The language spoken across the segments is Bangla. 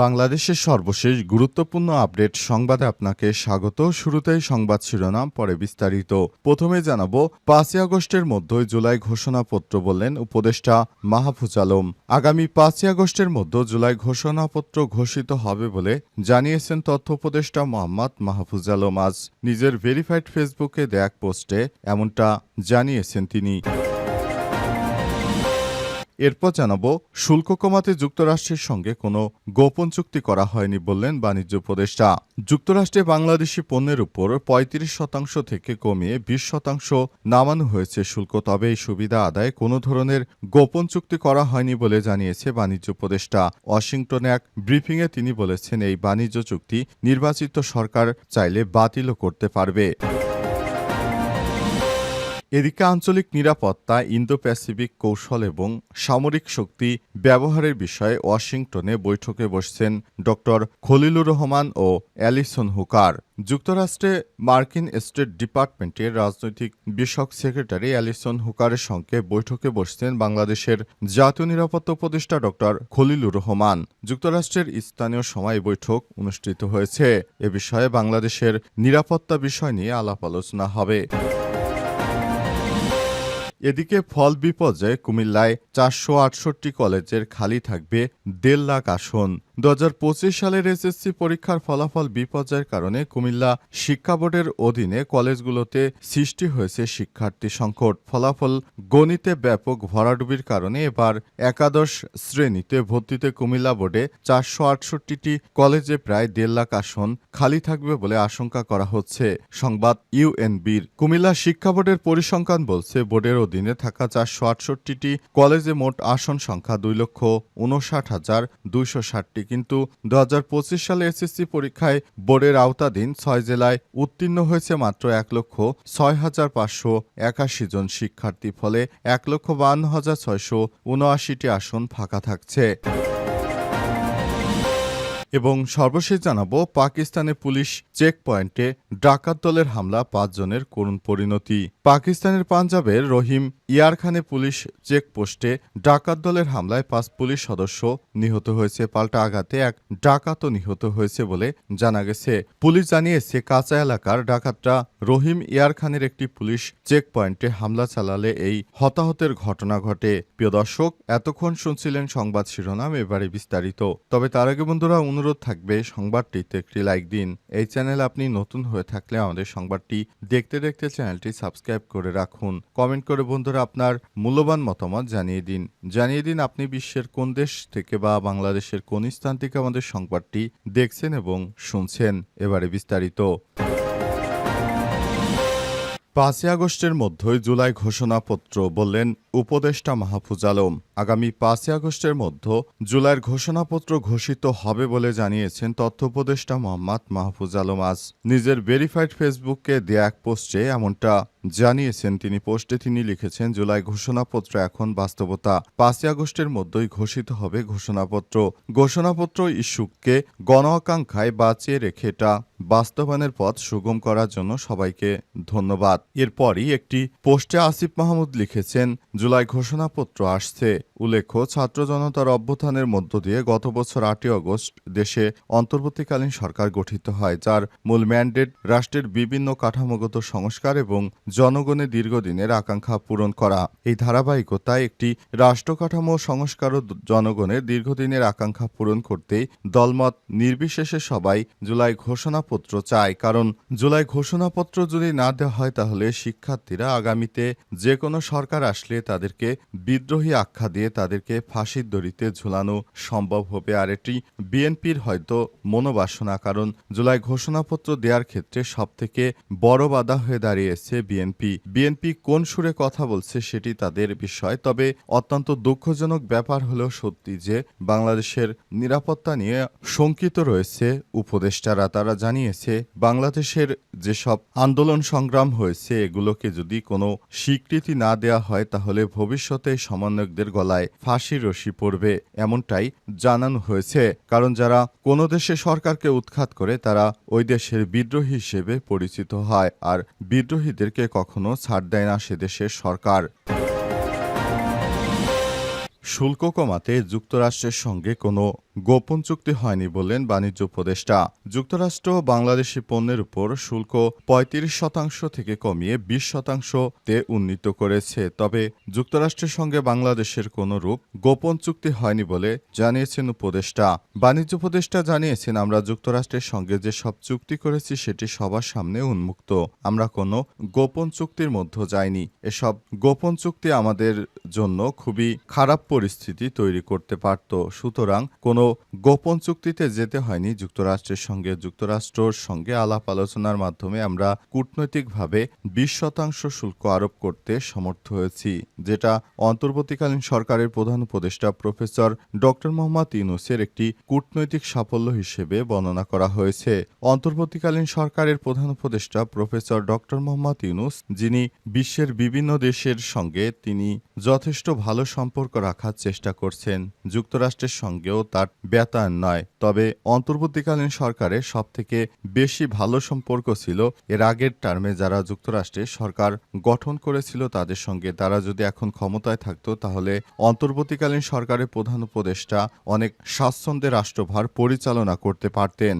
বাংলাদেশের সর্বশেষ গুরুত্বপূর্ণ আপডেট সংবাদে আপনাকে স্বাগত। শুরুতেই সংবাদ শিরোনাম, পরে বিস্তারিত। প্রথমে জানাব, পাঁচই আগস্টের মধ্যেই জুলাই ঘোষণাপত্র বললেন উপদেষ্টা মাহফুজ আলম। আগামী পাঁচই আগস্টের মধ্যে জুলাই ঘোষণাপত্র ঘোষিত হবে বলে জানিয়েছেন তথ্য উপদেষ্টা মোহাম্মদ মাহফুজ আলম। আজ নিজের ভেরিফাইড ফেসবুকে দেয়া পোস্টে এমনটা জানিয়েছেন তিনি। এরপর জানাব, শুল্ক কমাতে যুক্তরাষ্ট্রের সঙ্গে কোনো গোপন চুক্তি করা হয়নি বললেন বাণিজ্য উপদেষ্টা। যুক্তরাষ্ট্রে বাংলাদেশি পণ্যের উপর ৩৫ শতাংশ থেকে কমিয়ে ২০ শতাংশ নামানো হয়েছে শুল্ক, তবে এই সুবিধা আদায়ে কোনো ধরনের গোপন চুক্তি করা হয়নি বলে জানিয়েছে বাণিজ্য উপদেষ্টা। ওয়াশিংটনে এক ব্রিফিংয়ে তিনি বলেছেন, এই বাণিজ্য চুক্তি নির্বাচিত সরকার চাইলে বাতিলও করতে পারবে। এদিকে আঞ্চলিক নিরাপত্তা ইন্দো প্যাসিফিক কৌশল এবং সামরিক শক্তি ব্যবহারের বিষয়ে ওয়াশিংটনে বৈঠকে বসছেন ড. খলিলুর রহমান ও অ্যালিসন হুকার। যুক্তরাষ্ট্রে মার্কিন স্টেট ডিপার্টমেন্টের রাজনৈতিক বিষয়ক সেক্রেটারি অ্যালিসন হুকারের সঙ্গে বৈঠকে বসছেন বাংলাদেশের জাতীয় নিরাপত্তা উপদেষ্টা ড. খলিলুর রহমান। যুক্তরাষ্ট্রের স্থানীয় সময় বৈঠক অনুষ্ঠিত হয়েছে। এ বিষয়ে বাংলাদেশের নিরাপত্তা বিষয় নিয়ে আলাপ আলোচনা হবে। এদিকে ফল বিপর্যয়ে কুমিল্লায় চারশো আটষট্টি কলেজের খালি থাকবে দেড় লাখ আসন। দুই হাজার পঁচিশ সালের এসএসসি পরীক্ষার ফলাফল বিপর্যয়ের কারণে কুমিল্লা শিক্ষা বোর্ডের অধীনে কলেজগুলোতে সৃষ্টি হয়েছে শিক্ষার্থী সংকট। ফলাফল গণিতে ব্যাপক ভরাডুবির কারণে এবার একাদশ শ্রেণীতে ভর্তিতে কুমিল্লা বোর্ডে চারশো আটষট্টিটি কলেজে প্রায় দেড় লাখ আসন খালি থাকবে বলে আশঙ্কা করা হচ্ছে। সংবাদ ইউএনবির। কুমিল্লা শিক্ষা বোর্ডের পরিসংখ্যান বলছে বোর্ডের অধীনে থাকা চারশো আটষট্টিটি কলেজে মোট আসন সংখ্যা দুই লক্ষ উনষাট হাজার দুইশো ষাটটি। কিন্তু দু হাজার পঁচিশ সালে এসএসসি পরীক্ষায় বোর্ডের আওতাধীন ছয় জেলায় উত্তীর্ণ হয়েছে মাত্র এক লক্ষ ছয় হাজার পাঁচশো একাশি জন শিক্ষার্থী। ফলে এক লক্ষ বান্ন হাজার ছয়শো উনআশিটি আসন ফাঁকা থাকছে। এবং সর্বশেষ জানাব পাকিস্তানে পুলিশ চেক পয়েন্টে ডাকাত দলের হামলা পাঁচজনের করুণ পরিণতি। পাকিস্তানের পাঞ্জাবের রহিম ইয়ারখানে পুলিশ চেকপোস্টে ডাকাত দলের হামলায় পাঁচ পুলিশ সদস্য নিহত হয়েছে, পাল্টা আঘাতে এক ডাকাতও নিহত হয়েছে বলে জানা গেছে। পুলিশ জানিয়েছে, কাঁচা এলাকার ডাকাতরা রহিম ইয়ারখানের একটি পুলিশ চেক পয়েন্টে হামলা চালালে এই হতাহতের ঘটনা ঘটে। প্রিয় দর্শক, এতক্ষণ শুনছিলেন সংবাদ শিরোনাম, এবারে বিস্তারিত। তবে তার আগে বন্ধুরা, অনুরোধ থাকবে সংবাদটিতে একটি লাইক দিন। এই চ্যানেল আপনি নতুন হয়ে থাকলে আমাদের সংবাদটি দেখতে দেখতে চ্যানেলটি সাবস্ক্রাইব করে রাখুন। কমেন্ট করে বন্ধুরা আপনার মূল্যবান মতামত জানিয়ে দিন। জানিয়ে দিন আপনি বিশ্বের কোন দেশ থেকে বা বাংলাদেশের কোন স্থান থেকে আমাদের সংবাদটি দেখছেন এবং শুনছেন। এবারে বিস্তারিত। পাঁচই আগস্টের মধ্যেই জুলাই ঘোষণাপত্র বললেন উপদেষ্টা মাহফুজ আলম। আগামী পাঁচই আগস্টের মধ্যে জুলাইয়ের ঘোষণাপত্র ঘোষিত হবে বলে জানিয়েছেন তথ্য উপদেষ্টা মোহাম্মদ মাহফুজ আলম। আজ নিজের ভেরিফাইড ফেসবুককে দেয়া এক পোস্টে এমনটা জানিয়েছেন তিনি পোস্টে তিনি লিখেছেন, জুলাই ঘোষণাপত্র এখন বাস্তবতা। পাঁচই আগস্টের মধ্যেই ঘোষিত হবে ঘোষণাপত্র। ঘোষণাপত্র ইস্যুকে গণ আকাঙ্ক্ষায় বাঁচিয়ে রেখে এটা বাস্তবায়নের পথ সুগম করার জন্য সবাইকে ধন্যবাদ। এরপরই একটি পোস্টে আসিফ মাহমুদ লিখেছেন, জুলাই ঘোষণাপত্র আসছে। উল্লেখ্য, ছাত্র জনতার অভ্যুত্থানের মধ্য দিয়ে গত বছর আটই আগস্ট দেশে অন্তর্বর্তীকালীন সরকার গঠিত হয়, যার মূল ম্যান্ডেট রাষ্ট্রের বিভিন্ন কাঠামোগত সংস্কার এবং জনগণের দীর্ঘদিনের আকাঙ্ক্ষা পূরণ করা। এই ধারাবাহিকতায় একটি রাষ্ট্র কাঠামো সংস্কার ও জনগণের দীর্ঘদিনের আকাঙ্ক্ষা পূরণ করতেই দলমত নির্বিশেষে সবাই জুলাই ঘোষণাপত্র চায়। কারণ জুলাই ঘোষণাপত্র যদি না দেওয়া হয় তাহলে শিক্ষার্থীরা আগামীতে যে কোনো সরকার আসলে তাদেরকে বিদ্রোহী আখ্যা দিয়ে তাদেরকে ফাঁসির দড়িতে ঝুলানো সম্ভব হবে। আর এটি বিএনপির হয়তো মনোবাসনা, কারণ জুলাই ঘোষণাপত্র দেওয়ার ক্ষেত্রে সবথেকে বড় বাধা হয়ে দাঁড়িয়েছে বিএনপি। বিএনপি। বিএনপি কোন সুরে কথা বলছে সেটি তাদের বিষয়, তবে অত্যন্ত দুঃখজনক ব্যাপার হলো সত্যি যে বাংলাদেশের নিরাপত্তা নিয়ে শঙ্কিত রয়েছে উপদেষ্টারা। তারা জানিয়েছে, বাংলাদেশের যেসব আন্দোলন সংগ্রাম হয়েছে, এগুলোকে যদি কোনো স্বীকৃতি না দেয়া হয়, তাহলে ভবিষ্যতে সমন্বয়কদের গলায় ফাঁসির রশি পড়বে, এমনটাই জানানো হয়েছে। কারণ যারা কোনো দেশে সরকারকে উৎখাত করে, তারা ওই দেশের বিদ্রোহী হিসেবে পরিচিত হয়, আর বিদ্রোহীদেরকে কখনো ছাড় দেয় না সেদেশের সরকার। শুল্ক কমাতে যুক্তরাষ্ট্রের সঙ্গে কোনো গোপন চুক্তি হয়নি বললেন বাণিজ্য উপদেষ্টা। যুক্তরাষ্ট্র বাংলাদেশি পণ্যের উপর শুল্ক পঁয়ত্রিশ শতাংশ থেকে কমিয়ে বিশ শতাংশতে উন্নীত করেছে। তবে যুক্তরাষ্ট্রের সঙ্গে বাংলাদেশের কোনো রূপ গোপন চুক্তি হয়নি বলে জানিয়েছেন উপদেষ্টা। বাণিজ্য উপদেষ্টা জানিয়েছেন, আমরা যুক্তরাষ্ট্রের সঙ্গে যে সব চুক্তি করেছি সেটি সবার সামনে উন্মুক্ত। আমরা কোনো গোপন চুক্তির মধ্যে যাইনি। এসব গোপন চুক্তি আমাদের জন্য খুবই খারাপ পরিস্থিতি তৈরি করতে পারত। সুতরাং কোনো গোপন চুক্তিতে যেতে হয়নি যুক্তরাষ্ট্রের সঙ্গে। যুক্তরাষ্ট্রর সঙ্গে আলাপ আলোচনার মাধ্যমে আমরা কূটনৈতিকভাবে বিশ শতাংশ শুল্ক আরোপ করতে সমর্থ হয়েছি, যেটা অন্তর্বর্তীকালীন সরকারের প্রধান উপদেষ্টা প্রফেসর ড. মোহাম্মদ ইউনুসের একটি কূটনৈতিক সাফল্য হিসেবে বর্ণনা করা হয়েছে। অন্তর্বর্তীকালীন সরকারের প্রধান উপদেষ্টা প্রফেসর ড. মোহাম্মদ ইউনুস, যিনি বিশ্বের বিভিন্ন দেশের সঙ্গে তিনি যথেষ্ট ভালো সম্পর্ক রাখার চেষ্টা করছেন। যুক্তরাষ্ট্রের সঙ্গেও তার ব্যতায়ন নয়, তবে অন্তর্বর্তীকালীন সরকারের সবথেকে বেশি ভালো সম্পর্ক ছিল এর আগের টার্মে যারা যুক্তরাষ্ট্রে সরকার গঠন করেছিল তাদের সঙ্গে। তারা যদি এখন ক্ষমতায় থাকতো, তাহলে অন্তর্বর্তীকালীন সরকারের প্রধান উপদেষ্টা অনেক স্বাচ্ছন্দ্যে রাষ্ট্রভার পরিচালনা করতে পারতেন।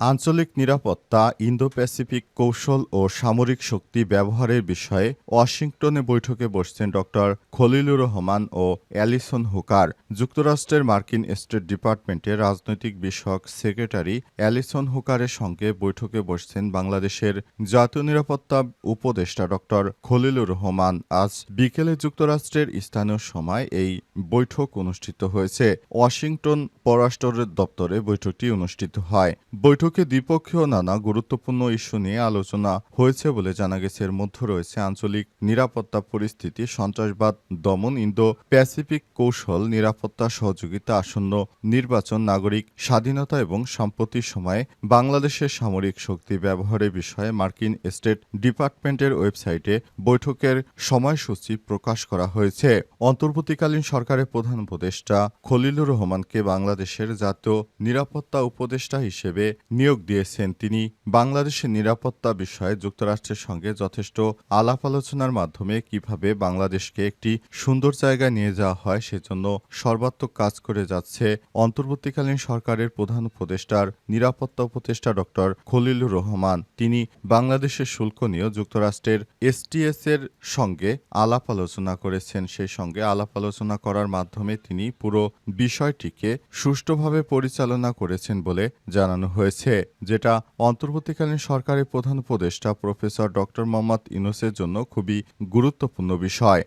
আঞ্চলিক নিরাপত্তা ইন্দো প্যাসিফিক কৌশল ও সামরিক শক্তি ব্যবহারের বিষয়ে ওয়াশিংটনে বৈঠকে বসছেন ড. খলিলুর রহমান ও অ্যালিসন হুকার। যুক্তরাষ্ট্রের মার্কিন স্টেট ডিপার্টমেন্টের রাজনৈতিক বিষয়ক সেক্রেটারি অ্যালিসন হুকারের সঙ্গে বৈঠকে বসছেন বাংলাদেশের জাতীয় নিরাপত্তা উপদেষ্টা ড. খলিলুর রহমান। আজ বিকেলে যুক্তরাষ্ট্রের স্থানীয় সময় এই বৈঠক অনুষ্ঠিত হয়েছে। ওয়াশিংটন পররাষ্ট্র দপ্তরে বৈঠকটি অনুষ্ঠিত হয়। বৈঠকে দ্বিপক্ষীয় নানা গুরুত্বপূর্ণ ইস্যু নিয়ে আলোচনা হয়েছে বলে জানা গেছে। এর মধ্যে রয়েছে আঞ্চলিক নিরাপত্তা পরিস্থিতি, সন্ত্রাসবাদ, দমন ইন্দো প্যাসিফিক কৌশল, নিরাপত্তা সহযোগিতা, আসন্ন নির্বাচন, নাগরিক স্বাধীনতা এবং সম্পত্তির সময়ে বাংলাদেশের সামরিক শক্তি ব্যবহারের বিষয়ে মার্কিন স্টেট ডিপার্টমেন্টের ওয়েবসাইটে বৈঠকের সময়সূচি প্রকাশ করা হয়েছে। অন্তর্বর্তীকালীন সরকারের প্রধান উপদেষ্টা খলিলুর রহমানকে বাংলাদেশের জাতীয় নিরাপত্তা উপদেষ্টা হিসেবে নিয়োগ দিয়েছেন তিনি। বাংলাদেশের নিরাপত্তা বিষয়ে যুক্তরাষ্ট্রের সঙ্গে যথেষ্ট আলাপ আলোচনার মাধ্যমে কীভাবে বাংলাদেশকে একটি সুন্দর জায়গায় নিয়ে যাওয়া হয় সেজন্য সর্বাত্মক কাজ করে যাচ্ছে অন্তর্বর্তীকালীন সরকারের প্রধান উপদেষ্টার নিরাপত্তা উপদেষ্টা ডক্টর খলিলুর রহমান। তিনি বাংলাদেশের শুল্ক নিয়েও যুক্তরাষ্ট্রের এসটিএস এর সঙ্গে আলাপ আলোচনা করেছেন। সেই সঙ্গে আলাপ আলোচনা করার মাধ্যমে তিনি পুরো বিষয়টিকে সুষ্ঠুভাবে পরিচালনা করেছেন বলে জানানো হয়েছে। যেটা অন্তর্বর্তীকালীন সরকারের প্রধান উপদেষ্টা প্রফেসর ডক্টর মোহাম্মদ ইউনুসের জন্য খুবই গুরুত্বপূর্ণ বিষয়।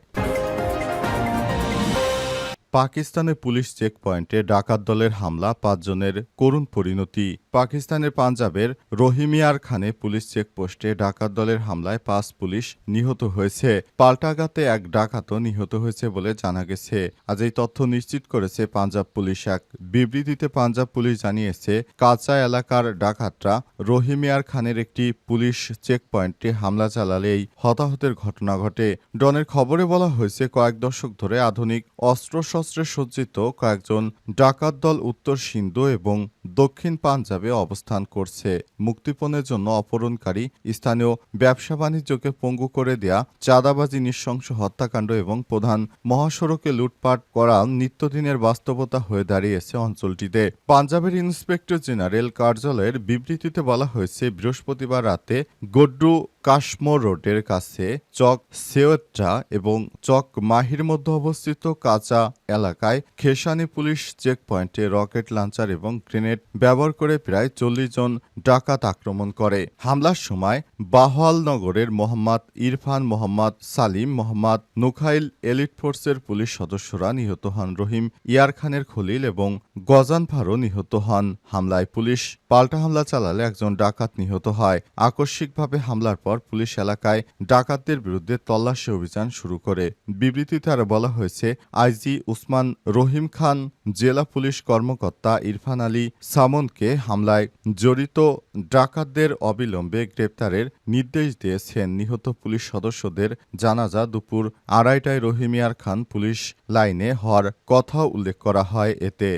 পাকিস্তানে পুলিশ চেকপয়েন্টে ডাকাত দলের হামলা, পাঁচজনের করুণ পরিণতি। পাকিস্তানের পাঞ্জাবের রহিমিয়ার খানে পুলিশ চেকপোস্টে ডাকাত দলের হামলায় পাঁচ পুলিশ নিহত হয়েছে। পাল্টাঘাতে এক ডাকাতও নিহত হয়েছে বলে জানা গেছে। আজ এই তথ্য নিশ্চিত করেছে পাঞ্জাব পুলিশ। এক বিবৃতিতে পাঞ্জাব পুলিশ জানিয়েছে, কাঁচা এলাকার ডাকাতরা রহিমিয়ার খানের একটি পুলিশ চেকপয়েন্টে হামলা চালালে এই হতাহতের ঘটনা ঘটে। ডনের খবরে বলা হয়েছে, কয়েক দশক ধরে আধুনিক অস্ত্রশস্ত্রে সজ্জিত কয়েকজন ডাকাত দল উত্তর সিন্ধু এবং দক্ষিণ পাঞ্জাবে অবস্থান করছে। মুক্তিপণের জন্য অপহরণকারী স্থানীয় ব্যবসা বাণিজ্যকে পঙ্গু করে দেয়া, চাঁদাবাজি, নৃশংস হত্যাকাণ্ড এবং প্রধান মহাসড়কে লুটপাট করা নিত্যদিনের বাস্তবতা হয়ে দাঁড়িয়েছে অঞ্চলটিতে। পাঞ্জাবের ইন্সপেক্টর জেনারেল কার্যালয়ের বিবৃতিতে বলা হয়েছে, বৃহস্পতিবার রাতে গড্ডু কাশমোর রোডের কাছে চক সেওয়েট্রা এবং চক মাহির মধ্যে অবস্থিত কাঁচা এলাকায় খেসানি পুলিশ চেকপয়েন্টে রকেট লাঞ্চার এবং গ্রেনেড ব্যবহার করে প্রায় চল্লিশ জন ডাকাত আক্রমণ করে। হামলার সময় বাহওয়ালনগরের মোহাম্মদ ইরফান মোহাম্মদ, সালিম মোহাম্মদ, নুখাইল এলিট ফোর্সের পুলিশ সদস্যরা নিহত হন। রহিম ইয়ার খানের খলিল এবং গজান ফারো নিহত হন। হামলায় পুলিশ পাল্টা হামলা চালালে একজন ডাকাত নিহত হয়। আকস্মিকভাবে হামলার পর পুলিশ এলাকায় ডাকাতদের বিরুদ্ধে তল্লাশি অভিযান শুরু করে। বিবৃতিতে আরও বলা হয়েছে, আইজি উসমান রহিম খান, জেলা পুলিশ কর্মকর্তা ইরফান আলী সামনকে হামলায় জড়িত ডাকাতদের অবিলম্বে গ্রেপ্তারের নির্দেশ দিয়েছেন নিহত পুলিশ সদস্যদের জানাজা দুপুর আড়াইটায় রহিমিয়ার খান পুলিশ লাইনে হওয়ার কথা উল্লেখ করা হয় এতে।